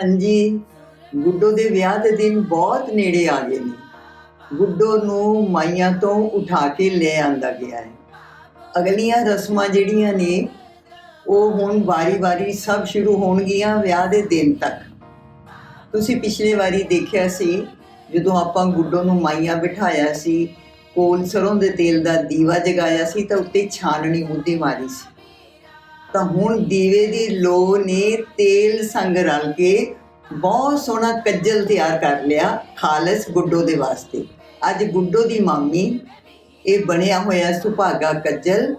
ਹਾਂਜੀ, ਗੁੱਡੋ ਦੇ ਵਿਆਹ ਦੇ ਦਿਨ ਬਹੁਤ ਨੇੜੇ ਆ ਗਏ ਨੇ। ਗੁੱਡੋ ਨੂੰ ਮਾਈਆਂ ਤੋਂ ਉਠਾ ਕੇ ਲੈ ਆਂਦਾ ਗਿਆ ਹੈ। ਅਗਲੀਆਂ ਰਸਮਾਂ ਜਿਹੜੀਆਂ ਨੇ, ਉਹ ਹੁਣ ਵਾਰੀ-ਵਾਰੀ ਸਭ ਸ਼ੁਰੂ ਹੋਣਗੀਆਂ ਵਿਆਹ ਦੇ ਦਿਨ ਤੱਕ। ਤੁਸੀਂ ਪਿਛਲੇ ਵਾਰੀ ਦੇਖਿਆ ਸੀ, ਜਦੋਂ ਆਪਾਂ ਗੁੱਡੋ ਨੂੰ ਮਾਈਆਂ ਬਿਠਾਇਆ ਸੀ, ਕੋਲ ਸਰੋਂ ਦੇ ਤੇਲ ਦਾ ਦੀਵਾ ਜਗਾਇਆ ਸੀ, ਤਾਂ ਉੱਤੇ ਛਾਨਣੀ ਮੁੱਦੀ ਮਾਰੀ ਸੀ। ਤਾਂ ਹੁਣ ਦੀਵੇ ਦੀ ਲੋ ਨੇ ਤੇਲ ਸੰਗ ਰਲ ਕੇ ਬਹੁਤ ਸੋਹਣਾ ਕੱਜਲ ਤਿਆਰ ਕਰ ਲਿਆ ਖਾਲਸ ਗੁੱਡੋ ਦੇ ਵਾਸਤੇ। ਅੱਜ ਗੁੱਡੋ ਦੀ ਮਾਮੀ, ਇਹ ਬਣਿਆ ਹੋਇਆ ਸੁਭਾਗਾ ਕੱਜਲ,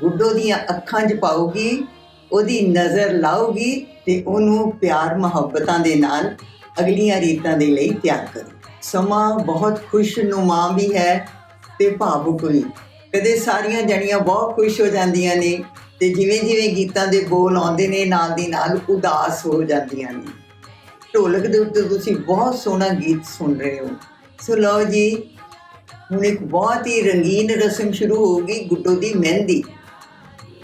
ਗੁੱਡੋ ਦੀਆਂ ਅੱਖਾਂ 'ਚ ਪਾਉਗੀ ਉਹਦੀ ਨਜ਼ਰ ਲਾਉਗੀ ਤੇ ਉਹਨੂੰ ਪਿਆਰ ਮੁਹੱਬਤਾਂ ਦੇ ਨਾਲ ਅਗਲੀਆਂ ਰੀਤਾਂ ਦੇ ਲਈ ਤਿਆਰ ਕਰੂ। ਸਮਾਂ ਬਹੁਤ ਖੁਸ਼ਨੁਮਾ ਵੀ ਹੈ ਤੇ ਭਾਵੁਕ ਵੀ। ਕਦੇ ਸਾਰੀਆਂ ਜਣੀਆਂ ਬਹੁਤ ਖੁਸ਼ ਹੋ ਜਾਂਦੀਆਂ ਨੇ। ਤੇ ਜਿਵੇਂ ਜਿਵੇਂ ਗੀਤਾਂ ਦੇ ਬੋਲ ਆਉਂਦੇ ਨੇ, ਨਾਲ ਦੀ ਨਾਲ ਉਦਾਸ ਹੋ ਜਾਂਦੀਆਂ ਨੇ। ਢੋਲਕ ਦੇ ਉੱਤੇ ਤੁਸੀਂ ਬਹੁਤ ਸੋਹਣਾ ਗੀਤ ਸੁਣ ਰਹੇ ਹੋ। ਸੋ ਲਓ ਜੀ, ਹੁਣ ਇੱਕ ਬਹੁਤ ਹੀ ਰੰਗੀਨ ਰਸਮ ਸ਼ੁਰੂ ਹੋਊਗੀ ਗੁੱਡੋ ਦੀ ਮਹਿੰਦੀ।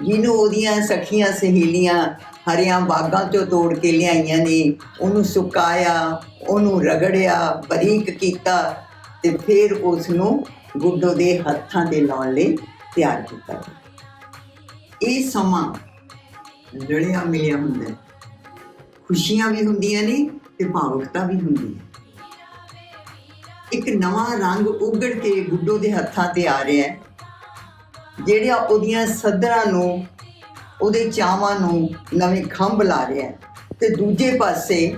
ਜਿਹਨੂੰ ਉਹਦੀਆਂ ਸਖੀਆਂ ਸਹੇਲੀਆਂ ਹਰੀਆਂ ਬਾਗਾਂ 'ਚੋਂ ਤੋੜ ਕੇ ਲਿਆਈਆਂ ਨੇ। ਉਹਨੂੰ ਸੁਕਾਇਆ, ਉਹਨੂੰ ਰਗੜਿਆ, ਬਰੀਕ ਕੀਤਾ ਤੇ ਫਿਰ ਉਸ ਨੂੰ ਗੁੱਡੋ ਦੇ ਹੱਥਾਂ ਦੇ ਲਾਉਣ ਲਈ ਤਿਆਰ ਕੀਤਾ। ਗਿਆ ਇਹ ਸਮਾਂ ਲੜਿਆ ਮਿਲਿਆ ਹੁੰਦਾ ਹੈ ਖੁਸ਼ੀਆਂ ਵੀ ਹੁੰਦੀਆਂ ਨੇ ਤੇ ਭਾਵੁਕਤਾ ਵੀ ਹੁੰਦੀ ਹੈ। ਇੱਕ ਨਵਾਂ ਰੰਗ ਉਗੜ ਕੇ ਗੁੱਡੋ ਦੇ ਹੱਥਾਂ ਤੇ ਆ ਰਿਹਾ ਹੈ। ਜਿਹੜਾ ਉਹਦੀਆਂ ਸੱਧਰਾਂ ਨੂੰ, ਉਹਦੇ ਚਾਵਾਂ ਨੂੰ ਨਵੇਂ ਖੰਭ ਲਾ ਰਿਹਾ ਹੈ ਤੇ ਦੂਜੇ ਪਾਸੇ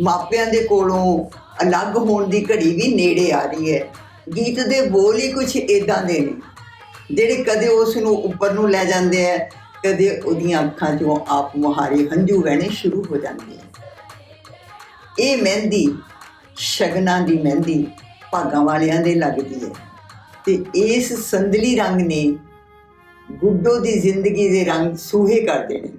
ਮਾਪਿਆਂ ਦੇ ਕੋਲੋਂ ਅਲੱਗ ਹੋਣ ਦੀ ਘੜੀ ਵੀ ਨੇੜੇ ਆ ਰਹੀ ਹੈ। ਗੀਤ ਦੇ ਬੋਲ ਹੀ ਕੁਝ ਇਦਾਂ ਦੇ ਨੇ। ਜਿਹੜੇ ਕਦੇ ਉਸ ਨੂੰ ਉੱਪਰ ਨੂੰ ਲੈ ਜਾਂਦੇ ਆ, ਕਦੇ ਉਹਦੀਆਂ ਅੱਖਾਂ 'ਚੋਂ ਆਪ ਮੁਹਾਰੇ ਹੰਝੂ ਵਹਿਣੇ ਸ਼ੁਰੂ ਹੋ ਜਾਂਦੇ ਆ। ਇਹ ਮਹਿੰਦੀ ਸ਼ਗਨਾਂ ਦੀ ਮਹਿੰਦੀ ਭਾਗਾਂ ਵਾਲਿਆਂ ਦੇ ਲੱਗਦੀ ਹੈ। ਤੇ ਇਸ ਸੰਦਲੀ ਰੰਗ ਨੇ ਗੁੱਡੋ ਦੀ ਜ਼ਿੰਦਗੀ ਦੇ ਰੰਗ ਸੂਹੇ ਕਰ ਦੇਣੇ ਨੇ।